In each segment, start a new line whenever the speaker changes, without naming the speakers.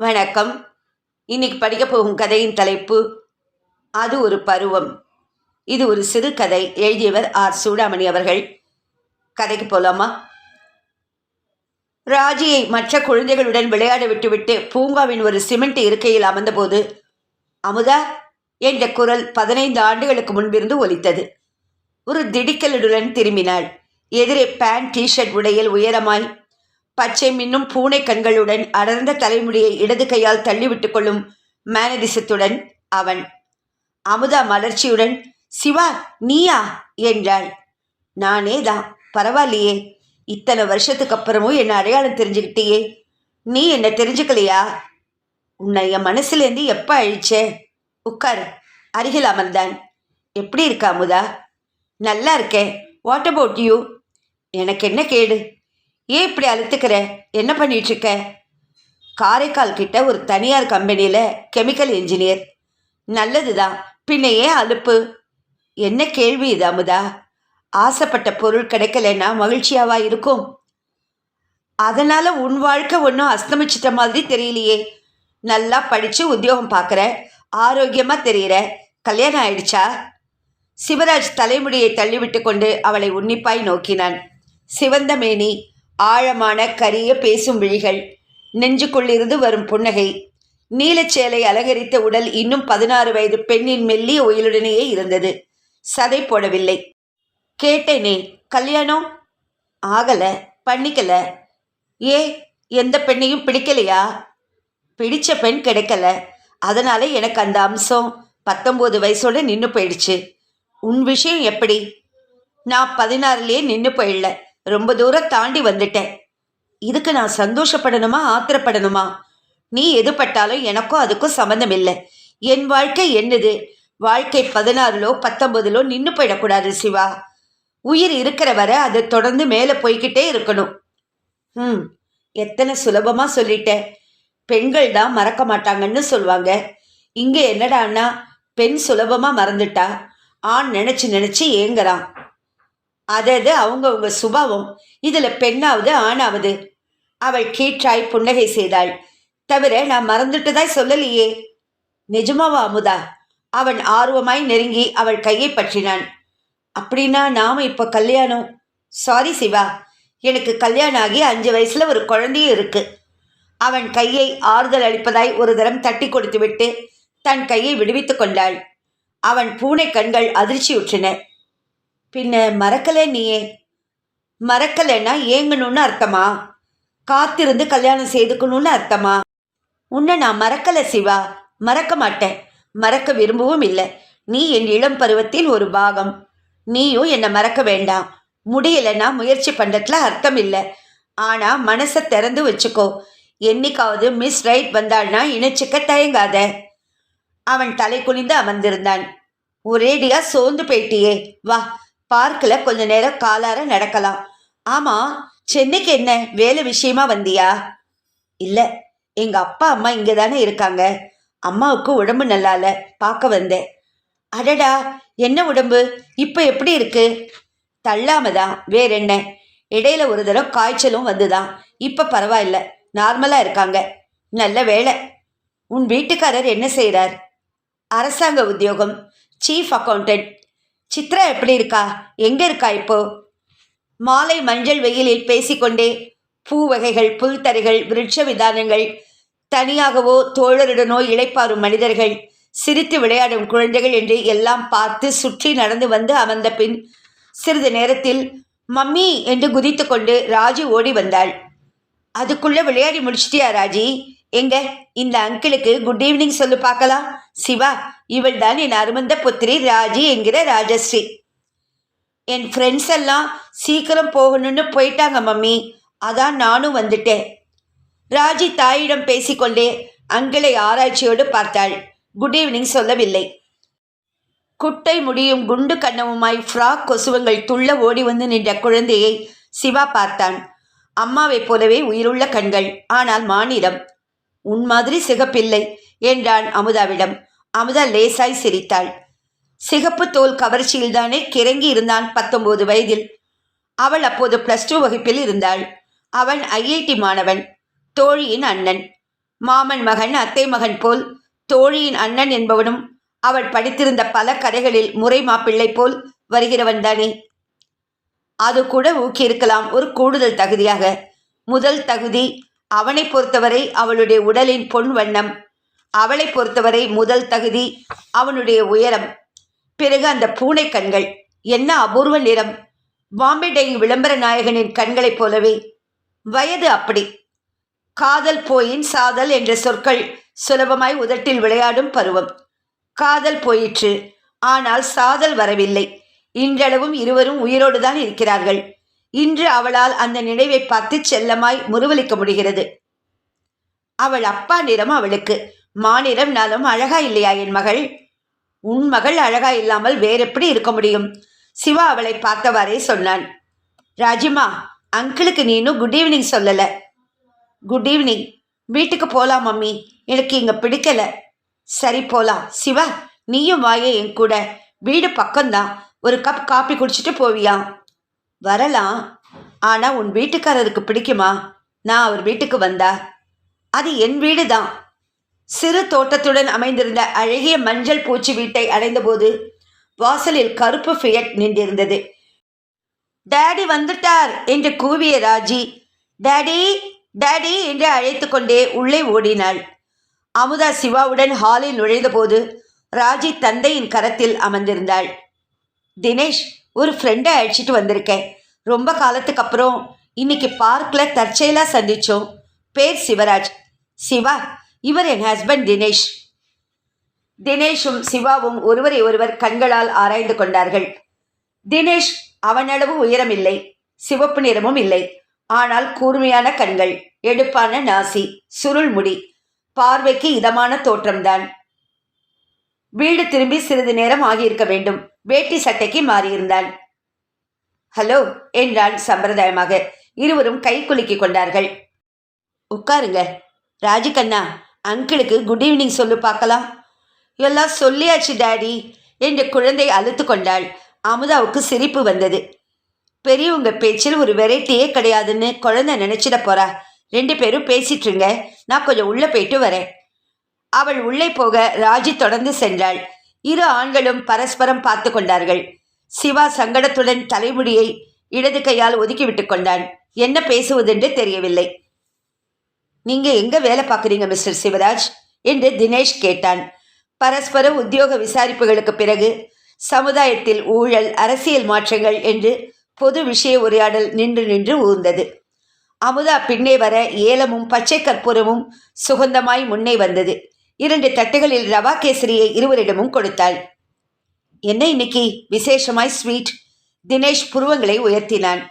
வணக்கம். இன்னைக்கு படிக்க போகும் கதையின் தலைப்பு அது ஒரு பருவம். இது ஒரு சிறுகதை எழுதியவர் ஆர். சூடாமணி அவர்கள். கதைக்கு போலாமா? ராஜியை மற்ற குழந்தைகளுடன் விளையாட விட்டுவிட்டு பூங்காவின் ஒரு சிமெண்ட் இருக்கையில் அமர்ந்தபோது அமுதா என்ற குரல் பதினைந்து ஆண்டுகளுக்கு முன்பிருந்து ஒலித்தது. ஒரு திடுக்கலுடன் திரும்பினாள். எதிரே பேண்ட் டிஷர்ட் உடையில் உயரமாய் பச்சை மின்னும் பூனை கண்களுடன் அடர்ந்த தலைமுடியை இடது கையால் தள்ளிவிட்டு கொள்ளும் மேனரிசத்துடன் அவன் அமுதா மலர்ச்சியுடன் சிவா நீயா? என்றாள். நானே தான் பரவாயில்லையே. இத்தனை வருஷத்துக்கு அப்புறமும் என்னை அடையாளம் தெரிஞ்சுக்கிட்டியே. நீ என்ன தெரிஞ்சுக்கலையா? உன்னை என் மனசுலேருந்து எப்போ அழிச்சே? உட்கார் அருகில் அமர்ந்தான். எப்படி இருக்கா அமுதா? நல்லா இருக்கேன் வாட் அபவுட் யூ எனக்கு என்ன கேடு? ஏன் இப்படி அழுத்துக்கிற? என்ன பண்ணிட்டு இருக்க காரைக்கால் கிட்ட ஒரு தனியார் கம்பெனியில் கெமிக்கல் இன்ஜினியர். நல்லது தான் பின்ன ஏன் அலுப்பு? என்ன கேள்வி இது அமுதா? ஆசைப்பட்ட பொருள் கிடைக்கலன்னா மகிழ்ச்சியாவா இருக்கும்? அதனால உன் வாழ்க்கை ஒன்றும் அஸ்தமிச்சிட்ட மாதிரி தெரியலையே. நல்லா படித்து உத்தியோகம் பார்க்குற ஆரோக்கியமாக தெரிகிற கல்யாணம் ஆயிடுச்சா? சிவராஜ் தலைமுடியை தள்ளிவிட்டு கொண்டு அவளை உன்னிப்பாய் நோக்கினான். சிவந்த மேனி ஆழமான கரிய பேசும் விழிகள் நெஞ்சுக்குள்ளிருந்து வரும் புன்னகை. நீலச்சேலை அலங்கரித்த உடல் இன்னும் பதினாறு வயது பெண்ணின் மெல்லிய உயிலுடனேயே இருந்தது. சதை போடவில்லை. கேட்டேனே கல்யாணம் ஆகல பண்ணிக்கல. ஏ எந்த பெண்ணையும் பிடிக்கலையா? பிடிச்ச பெண் கிடைக்கல. அதனால எனக்கு அந்த அம்சம் பத்தொம்போது வயசோட நின்று போயிடுச்சு. உன் விஷயம் எப்படி? நான் பதினாறுலேயே நின்று போயிடல ரொம்ப தூரம் தாண்டி வந்துட்டேன். இதுக்கு நான் சந்தோஷப்படணுமா ஆத்திரப்படணுமா? நீ எதுப்பட்டாலும் எனக்கும் அதுக்கும் சம்மந்தம் இல்லை என் வாழ்க்கை என்னது? வாழ்க்கை பதினாறுலோ பத்தொன்பதுலோ நின்று போயிடக்கூடாது சிவா. உயிர் இருக்கிற வரை அது தொடர்ந்து மேலே போய்கிட்டே இருக்கணும். ம் எத்தனை சுலபமாக சொல்லிட்டேன் பெண்கள் தான் மறக்க மாட்டாங்கன்னு சொல்லுவாங்க இங்கே என்னடான்னா பெண் சுலபமாக மறந்துட்டா. ஆண் நினச்சி நினச்சி ஏங்குறான். அதது அவங்கவுங்க சுபாவம். இதில் பெண்ணாவது ஆணாவது. அவள் கீற்றாய் புன்னகை செய்தாள். தவிர நான் மறந்துட்டதாய் சொல்லலையே. நிஜமாவா அமுதா? அவன் ஆர்வமாய் நெருங்கி அவள் கையை பற்றினான். அப்படின்னா நாம இப்போ கல்யாணம்? சாரி சிவா. எனக்கு கல்யாணம் ஆகி அஞ்சு வயசுல ஒரு குழந்தையும் இருக்கு. அவன் கையை ஆறுதல் அளிப்பதாய் ஒரு தரம் தட்டி கொடுத்துவிட்டு தன் கையை விடுவித்துக் கொண்டாள். அவன் பூனை கண்கள் அதிர்ச்சியுற்றன. பின்ன மறக்கலை நீயே. மறக்கலைன்னா ஏங்கணும்னு அர்த்தமா? காத்திருந்து கல்யாணம் செய்துக்கணும்னு அர்த்தமா? உன்னை நான் மறக்கலை சிவா. மறக்க மாட்டேன். மறக்க விரும்பவும் இல்லை. நீ என் இளம் பருவத்தில் ஒரு பாகம். நீயும் என்னை மறக்க வேண்டாம். முடியலைன்னா முயற்சி பண்ணுறதுல அர்த்தம் இல்லை. ஆனால் மனசை திறந்து வச்சுக்கோ. என்னைக்காவது மிஸ் ரைட் வந்தாள்னா இணைச்சிக்க தயங்காத. அவன் தலை குனிந்து அமர்ந்திருந்தான். ஒரேடியா சோர்ந்து போயிட்டியே. வா பார்க்கில் கொஞ்ச நேரம் காலார நடக்கலாம். ஆமா சென்னைக்கு என்ன? வேலை விஷயமா வந்தியா? இல்லை எங்க அப்பா அம்மா இங்கே தானே இருக்காங்க. அம்மாவுக்கு உடம்பு நல்லா இல்ல பார்க்க வந்தேன். அடடா என்ன உடம்பு? இப்போ எப்படி இருக்கு? தள்ளாம தான் வேற என்ன? இடையில ஒரு தடவை காய்ச்சலும் வந்துதான். இப்போ பரவாயில்ல நார்மலாக இருக்காங்க. நல்ல வேலை உன் வீட்டுக்காரர் என்ன செய்கிறார் அரசாங்க உத்தியோகம் சீஃப் அக்கௌண்டன்ட் சித்ரா எப்படி இருக்கா? எங்கே இருக்கா இப்போ? மாலை மஞ்சள் வெயிலில் பேசிக்கொண்டே பூ வகைகள் புல்தரைகள் விருட்ச விதானங்கள் தனியாகவோ தோழருடனோ இளைப்பாறும் மனிதர்கள் சிரித்து விளையாடும் குழந்தைகள் என்று எல்லாம் பார்த்து சுற்றி நடந்து வந்து அமர்ந்த பின் சிறிது நேரத்தில் மம்மி என்று குதித்துக்கொண்டு ராஜி ஓடி வந்தாள். அதுக்குள்ள விளையாடி முடிச்சிட்டியா ராஜி? எங்க இந்த அங்கிளுக்கு குட் ஈவினிங் சொல்லு பார்க்கலாம். சிவா இவள் தான் என் அருமந்த புத்திரி ராஜி என்கிற ராஜஸ்ரீ. என் ஃப்ரெண்ட்ஸ் எல்லாம் சீக்கிரம் போகணும்னு போயிட்டாங்க மம்மி. அதான் நானும் வந்துட்டேன். ராஜி தாயிடம் பேசிக்கொண்டே அங்கிளை ஆராய்ச்சியோடு பார்த்தாள். குட் ஈவினிங் சொல்லவில்லை. குட்டை முடியும் குண்டு கண்ணமுமாய் ஃப்ராக் கொசுவங்கள் துள்ள ஓடி வந்து நின்ற குழந்தையை சிவா பார்த்தான். அம்மாவைப் போலவே உயிருள்ள கண்கள். ஆனால் மாநிலம் உன் மாதிரி சிகப்பில்லை என்றான் அமுதாவிடம். அமுதா லேசாய் சிரித்தாள். சிகப்பு தோல் கவர்ச்சியில்தானே கிறங்கி இருந்தான் பத்தொன்பது வயதில். அவள் அப்போது பிளஸ் டூ வகுப்பில் இருந்தாள். அவன் ஐஐடி மாணவன் தோழியின் அண்ணன். மாமன் மகன் அத்தை மகன் போல் தோழியின் அண்ணன் என்பவனும் அவள் படித்திருந்த பல கதைகளில் முறை மாப்பிள்ளை போல் வருகிறவன் தானே. அது கூட ஊக்கியிருக்கலாம் ஒரு கூடுதல் தகுதியாக. முதல் தகுதி அவனை பொறுத்தவரை அவளுடைய உடலின் பொன் வண்ணம். அவளை பொறுத்தவரை முதல் தகுதி அவனுடைய உயரம். பிறகு அந்த பூனை கண்கள். என்ன அபூர்வ நிறம். பாம்பே விளம்பர நாயகனின் கண்களைப் போலவே. வயது அப்படி. காதல் போயின் சாதல் என்ற சொற்கள் சுலபமாய் உதட்டில் விளையாடும் பருவம். காதல் போயிற்று. ஆனால் சாதல் வரவில்லை. இன்றளவும் இருவரும் உயிரோடு தான் இருக்கிறார்கள். இன்று அவளால் அந்த நினைவை பார்த்து செல்லமாய் முறுவலிக்க முடிகிறது. அவள் அப்பா நிறம் அவளுக்கு. மாநிலம் நலம் அழகா இல்லையா என் மகள்? உன் மகள் அழகா இல்லாமல் வேறெப்படி இருக்க முடியும்? சிவா அவளை பார்த்தவாறே சொன்னான். ராஜிமா அங்கிளுக்கு நீனும் குட் ஈவினிங் சொல்லல. குட் ஈவினிங் வீட்டுக்கு போலாம் மம்மி. எனக்கு இங்க பிடிக்கல. சரி போலாம். சிவா நீயும் வாயே என் கூட. வீடு பக்கம்தான். ஒரு கப் காப்பி குடிச்சிட்டு போவியா? வரலாம். ஆனா உன் வீட்டுக்காரருக்கு பிடிக்குமா? நான் அவர் வீட்டுக்கு வந்தா. அது என் வீடு தான் சிறு தோட்டத்துடன் அமைந்திருந்த அழகிய மஞ்சள் பூச்சி வீட்டை அடைந்தபோது வாசலில் கருப்பு ஃபியட் நின்றிருந்தது. டேடி வந்துட்டார் என்று கூவிய ராஜி டேடி டேடி என்று அழைத்து கொண்டே உள்ளே ஓடினாள். அமுதா சிவாவுடன் ஹாலில் நுழைந்தபோது ராஜி தந்தையின் கரத்தில் அமர்ந்திருந்தாள். தினேஷ் ஒரு ஃப்ரெண்டை அழைச்சிட்டு வந்திருக்கேன். ரொம்ப காலத்துக்கு அப்புறம் இன்னைக்கு பார்க்கில் தற்செயலாக சந்தித்தோம் பேர் சிவராஜ். சிவா இவர் என் ஹஸ்பண்ட் தினேஷ். தினேஷும் சிவாவும் ஒருவரை ஒருவர் கண்களால் ஆராய்ந்து கொண்டார்கள். தினேஷ் அவனளவு உயரமில்லை சிவப்பு நிறமும் இல்லை. ஆனால் கூர்மையான கண்கள் எடுப்பான நாசி சுருள் முடி பார்வைக்கு இதமான தோற்றம்தான். வீடு திரும்பி சிறிது நேரம் ஆகியிருக்க வேண்டும். வேட்டி சட்டைக்கு மாறியிருந்தான். ஹலோ என்றான் சம்பிரதாயமாக. இருவரும் கை குலுக்கிக் கொண்டார்கள். உட்காருங்க ராஜிகண்ணா அங்கிளுக்கு குட் ஈவினிங் சொல்லு பார்க்கலாம். எல்லாம் சொல்லியாச்சு டேடி. என்று குழந்தை அழுத்து கொண்டாள். அமுதாவுக்கு சிரிப்பு வந்தது. பெரியவங்க பேச்சில் ஒரு வெரைட்டியே கிடையாதுன்னு குழந்தை நினைச்சிட போறா. ரெண்டு பேரும் பேசிட்டுருங்க நான் கொஞ்சம் உள்ளே போயிட்டு வரேன். அவள் உள்ளே போக ராஜி தொடர்ந்து சென்றாள். இரு ஆண்களும் பரஸ்பரம் பார்த்து கொண்டார்கள். சிவா சங்கடத்துடன் தலைமுடியை இடது கையால் ஒதுக்கிவிட்டு கொண்டான். என்ன பேசுவதென்று தெரியவில்லை. நீங்க எங்க வேலை பார்க்குறீங்க மிஸ்டர் சிவராஜ்? என்று தினேஷ் கேட்டான். பரஸ்பர உத்தியோக விசாரிப்புகளுக்கு பிறகு சமுதாயத்தில் ஊழல் அரசியல் மாற்றங்கள் என்று பொது விஷய உரையாடல் நின்று நின்று ஊர்ந்தது. அமுதா பின்னே வர ஏலமும் பச்சை கற்பூரமும் சுகந்தமாய் முன்னே வந்தது. இரண்டு தட்டுகளில் ரவா கேசரியை இருவரிடமும் கொடுத்தாள். என்ன இன்னைக்கு? விசேஷமாய் ஸ்வீட்? தினேஷ் புருவங்களை உயர்த்தினான்.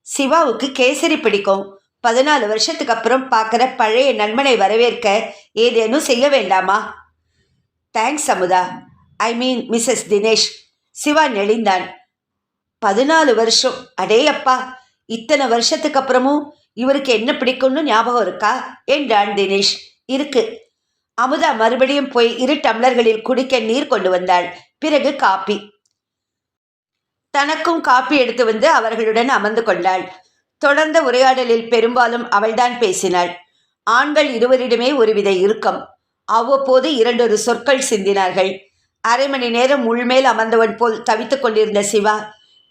சிவாவுக்கு கேசரி பிடிக்கும். பதினாலு வருஷத்துக்கு அப்புறம் பார்க்குற பழைய நண்பனை வரவேற்க ஏதேனும் செய்ய வேண்டாமா? Thanks Amudha. I mean Mrs Dinesh. Shiva நெளிந்தான். பதினாலு வருஷம். அடே அப்பா இத்தனை வருஷத்துக்கு அப்புறமும் இவருக்கு என்ன பிடிக்கும்னு ஞாபகம் இருக்கா? என்றான் தினேஷ். இருக்கு. அமுதா மறுபடியும் போய் இரு டம்ளர்களில் குடிக்க நீர் கொண்டு வந்தாள். பிறகு காப்பி தனக்கும் காப்பி எடுத்து வந்து அவர்களுடன் அமர்ந்து கொண்டாள். தொடர்ந்த உரையாடலில் பெரும்பாலும் அவள்தான் பேசினாள். ஆண்கள் இருவரிடமே ஒருவித இறுக்கம். அவ்வப்போது இரண்டொரு சொற்கள் சிந்தினார்கள். அரை மணி நேரம் உள்மேல் அமர்ந்தவன் போல் தவித்துக் கொண்டிருந்த சிவா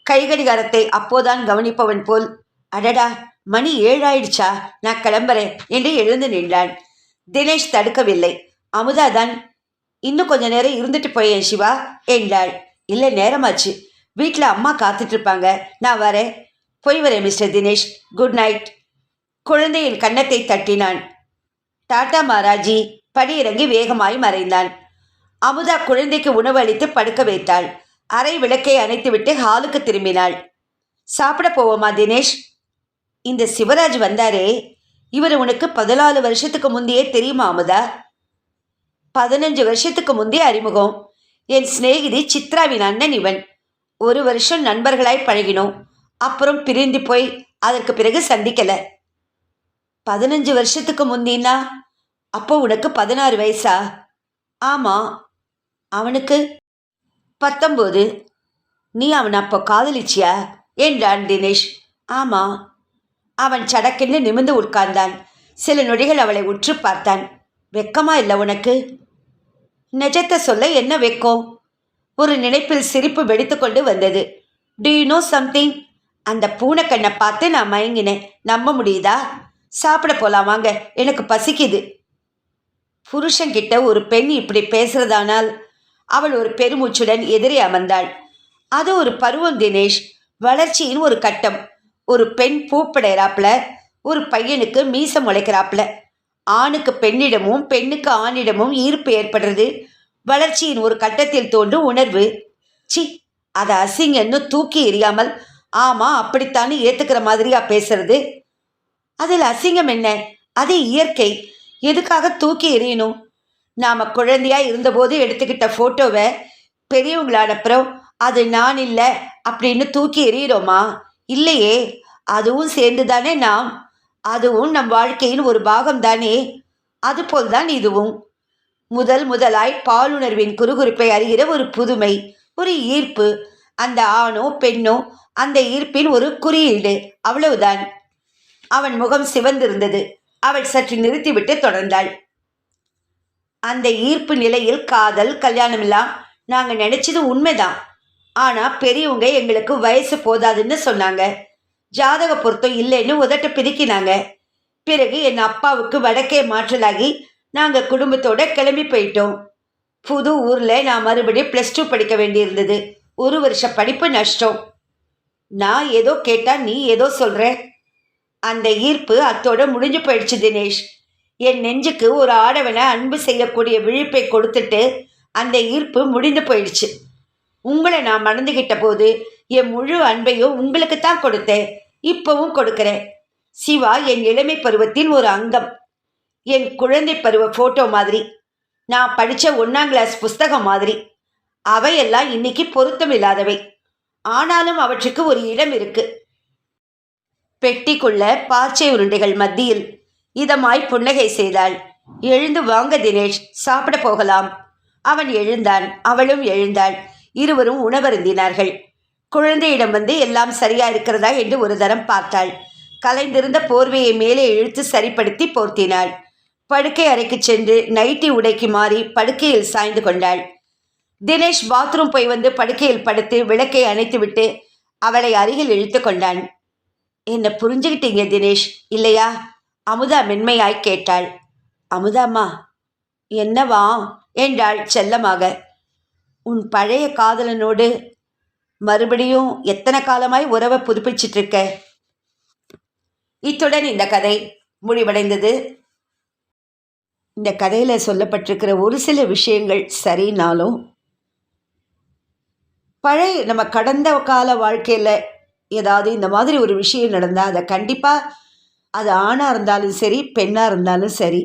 கைகடிகாரத்தை அப்போதான் கவனிப்பவன் போல் அடடா மணி ஏழாயிடுச்சா? நான் கிளம்புறேன் என்று எழுந்து நின்றான். தினேஷ் தடுக்கவில்லை. அமுதாதான் இன்னும் கொஞ்ச நேரம் இருந்துட்டு போயேன் சிவா என்றாள். இல்லை நேரமாச்சு. வீட்டில் அம்மா காத்துட்ருப்பாங்க நான் வரேன். போய் வரேன் மிஸ்டர் தினேஷ். Good night. குழந்தையின் கன்னத்தை தட்டினான். டாடா மாராஜி படியிறங்கி வேகமாய் மறைந்தான். அமுதா குழந்தைக்கு உணவு அளித்து படுக்க வைத்தாள். அரை விளக்கை அணைத்துவிட்டு ஹாலுக்கு திரும்பினாள். சாப்பிட போவோமா தினேஷ்? இந்த சிவராஜ் வந்தாரே. இவர் உனக்கு பதினாலு வருஷத்துக்கு முந்தையே தெரியுமா அமுதா? பதினஞ்சு வருஷத்துக்கு முந்தைய அறிமுகம். என் சிநேகிதி சித்ராவின் அண்ணன் இவன். ஒரு வருஷம் நண்பர்களாய் பழகினோம். அப்புறம் பிரிந்து போய் அதற்கு பிறகு சந்திக்கல. பதினஞ்சு வருஷத்துக்கு முந்தினா அப்போ உனக்கு பதினாறு வயசா? ஆமா. அவனுக்கு பத்தொம்போது. நீ அவனை அப்போ காதலிச்சியா? என்றான் தினேஷ். ஆமா. அவன் சடக்கென்று நிமிர்ந்து உட்கார்ந்தான். சில நொடிகள் அவளை உற்று பார்த்தான். வெக்கமா இல்லை உனக்கு? நிஜத்தை சொல்ல என்ன வெக்கம்? ஒரு நினைப்பில் சிரிப்பு வெடித்துக்கொண்டு வந்தது. டு யூ நோ சம்திங் அந்த பூனைக்கண்ணை பார்த்து நான் மயங்கினேன். நம்ப முடியுதா? சாப்பிட போலாம் வாங்க. எனக்கு பசிக்குது. புருஷன்கிட்ட ஒரு பெண் இப்படி பேசுறதானால் அவள் ஒரு பெருமூச்சுடன் எதிரே அமர்ந்தாள். அது ஒரு பருவம் தினேஷ். வளர்ச்சியின் ஒரு கட்டம். ஒரு பெண் பூப்படைறாப்புல ஒரு பையனுக்கு மீசம் முளைக்கிறாப்புல. ஆணுக்கு பெண்ணிடமும் பெண்ணுக்கு ஆணிடமும் ஈர்ப்பு ஏற்படுறது வளர்ச்சியின் ஒரு கட்டத்தில் தோன்றும் உணர்வு. சி அதை அசிங்கன்னு தூக்கி எறியாமல் ஆமாம் அப்படித்தானே ஏற்றுக்கிற மாதிரியா பேசுறது? அதில் அசிங்கம் என்ன? அது இயற்கை. எதுக்காக தூக்கி எறியணும்? நாம் குழந்தையாக இருந்தபோது எடுத்துக்கிட்ட ஃபோட்டோவை பெரியவங்களானப்புறம் அது நான் இல்லை அப்படின்னு தூக்கி எறிகிறோமா இல்லையே அதுவும் சேர்ந்து தானே நாம்? அதுவும் நம் வாழ்க்கையின் ஒரு பாகம் தானே அதுபோல் தான் இதுவும். முதல் முதலாய் பாலுணர்வின் குறுகுறுப்பை அறிகிற ஒரு புதுமை ஒரு ஈர்ப்பு. அந்த ஆணோ பெண்ணோ அந்த ஈர்ப்பின் ஒரு குறியீடு. அவ்வளவுதான். அவன் முகம் சிவந்திருந்தது. அவள் சற்று நிறுத்திவிட்டு தொடர்ந்தாள். அந்த ஈர்ப்பு நிலையில் காதல் கல்யாணம் எல்லாம் நாங்கள் நினைச்சது உண்மைதான். ஆனால் பெரியவங்க எங்களுக்கு வயசு போதாதுன்னு சொன்னாங்க. ஜாதக பொருத்தம் இல்லைன்னு உதட்ட பிரிக்கினாங்க பிறகு என் அப்பாவுக்கு வடக்கே மாற்றலாகி நாங்கள் குடும்பத்தோட கிளம்பி போயிட்டோம். புது ஊரில் நான் மறுபடியும் ப்ளஸ் டூ படிக்க வேண்டியிருந்தது. ஒரு வருஷ படிப்பு நஷ்டம். நான் ஏதோ கேட்டால் நீ ஏதோ சொல்கிற அந்த ஈர்ப்பு அத்தோட முடிஞ்சு போயிடுச்சு தினேஷ். என் நெஞ்சுக்கு ஒரு ஆடவனை அன்பு செய்யக்கூடிய விழிப்பை கொடுத்துட்டு அந்த ஈர்ப்பு முடிந்து போயிடுச்சு. உங்களை நான் மணந்துக்கிட்ட போது என் முழு அன்பையும் உங்களுக்கு தான் கொடுத்தேன். இப்பவும் கொடுக்குறேன். சிவா என் இளமை பருவத்தின் ஒரு அங்கம். என் குழந்தை பருவ ஃபோட்டோ மாதிரி. நான் படித்த ஒன்றாம் கிளாஸ் புஸ்தகம் மாதிரி. அவையெல்லாம் இன்னைக்கு பொருத்தம் இல்லாதவை ஆனாலும் அவற்றுக்கு ஒரு இடம் இருக்கு. பெட்டிக்குள்ள பாச்சை உருண்டைகள் மத்தியில் இதமாய் புன்னகை செய்தாள். எழுந்து வாங்க தினேஷ் சாப்பிட போகலாம். அவன் எழுந்தான் அவளும் எழுந்தாள். இருவரும் உணவருந்தினார்கள். குழந்தையிடம் வந்து எல்லாம் சரியா இருக்கிறதா? என்று ஒரு தரம் பார்த்தாள். கலைந்திருந்த போர்வையை மேலே இழுத்து சரிப்படுத்தி போர்த்தினாள். படுக்கை அறைக்கு சென்று நைட்டி உடைக்கு மாறி படுக்கையில் சாய்ந்து கொண்டாள். தினேஷ் பாத்ரூம் போய் வந்து படுக்கையில் படுத்து விளக்கை அணைத்துவிட்டு அவளை அருகில் இழுத்து கொண்டான். என்ன புரிஞ்சுக்கிட்டீங்க தினேஷ்? இல்லையா? அமுதா மென்மையாய் கேட்டாள். அமுதாம்மா என்னவா? என்றாள் செல்லமாக. உன் பழைய காதலனோடு மறுபடியும் எத்தனை காலமாய் உறவை புதுப்பிச்சிட்டு இருக்க இத்துடன் இந்த கதை முடிவடைந்தது. இந்த கதையில் சொல்லப்பட்டிருக்கிற ஒரு சில விஷயங்கள் சரினாலும் பழைய நம்ம கடந்த கால வாழ்க்கையில் ஏதாவது இந்த மாதிரி ஒரு விஷயம் நடந்தால் அதை கண்டிப்பாக அது ஆணாக இருந்தாலும் சரி பெண்ணாக இருந்தாலும் சரி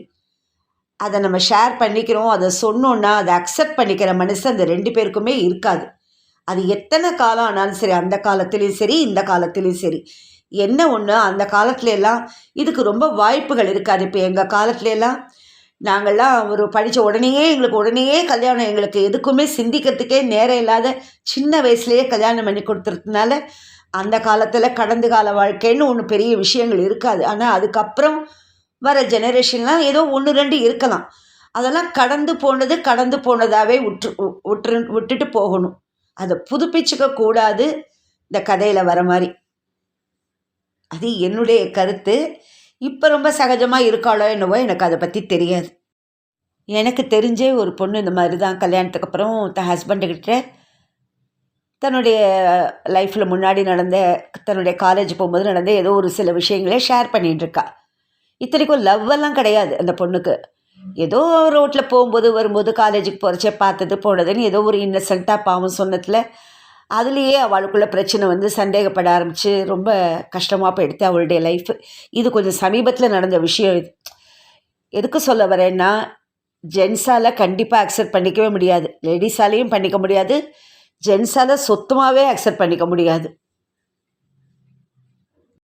அதை நம்ம ஷேர் பண்ணிக்கிறோம் அதை சொன்னோன்னா அதை அக்செப்ட் பண்ணிக்கிற மனசு அந்த ரெண்டு பேருக்குமே இருக்காது. அது எத்தனை காலம் ஆனாலும் சரி அந்த காலத்துலேயும் சரி இந்த காலத்துலேயும் சரி. என்ன ஒன்று அந்த காலத்துல எல்லாம் இதுக்கு ரொம்ப வாய்ப்புகள் இருக்காது. இப்போ எங்கள் காலத்துல எல்லாம் நாங்கள்லாம் ஒரு படித்த உடனேயே எங்களுக்கு உடனேயே கல்யாணம் எங்களுக்கு எதுக்குமே சிந்திக்கிறதுக்கே நேரம் இல்லாத சின்ன வயசுலேயே கல்யாணம் பண்ணி கொடுத்துறதுனால அந்த காலத்தில் கடந்த கால வாழ்க்கைன்னு ஒன்று பெரிய விஷயங்கள் இருக்காது. ஆனால் அதுக்கப்புறம் வர ஜெனரேஷன்லாம் ஏதோ ஒன்று ரெண்டு இருக்கலாம். அதெல்லாம் கடந்து போனது கடந்து போனதாகவே விட்டு விட்டு விட்டுட்டு போகணும். அதை புதுப்பிச்சுக்க கூடாது இந்த கதையில் வர மாதிரி. அது என்னுடைய கருத்து. இப்போ ரொம்ப சகஜமாக இருக்காளோ என்னவோ எனக்கு அதை பற்றி தெரியாது. எனக்கு தெரிஞ்சே ஒரு பொண்ணு இந்த மாதிரி தான் கல்யாணத்துக்கு அப்புறம் தன் ஹஸ்பண்டுக்கிட்ட தன்னுடைய லைஃப்பில் முன்னாடி நடந்த தன்னுடைய காலேஜ் போகும்போது நடந்த ஏதோ ஒரு சில விஷயங்களே ஷேர் பண்ணிகிட்டு இருக்கா. இத்தனைக்கும் லவ் எல்லாம் கிடையாது அந்த பொண்ணுக்கு. ஏதோ ரோட்டில் போகும்போது வரும்போது காலேஜுக்கு போகிறச்சே பார்த்தது போனதுன்னு ஏதோ ஒரு இன்னசென்ட்டாக பாவம் சொன்னதில் அதுலேயே அவளுக்குள்ள பிரச்சனை வந்து சந்தேகப்பட ஆரம்பித்து ரொம்ப கஷ்டமாக போயிடுத்து அவளுடைய லைஃப் இது கொஞ்சம் சமீபத்தில் நடந்த விஷயம் இது. எதுக்கு சொல்ல வரேன்னா ஜென்ஸால் கண்டிப்பாக அக்செப்ட் பண்ணிக்கவே முடியாது. லேடிஸாலேயும் பண்ணிக்க முடியாது. ஜென்ஸால் சொத்தமாகவே அக்செப்ட் பண்ணிக்க முடியாது.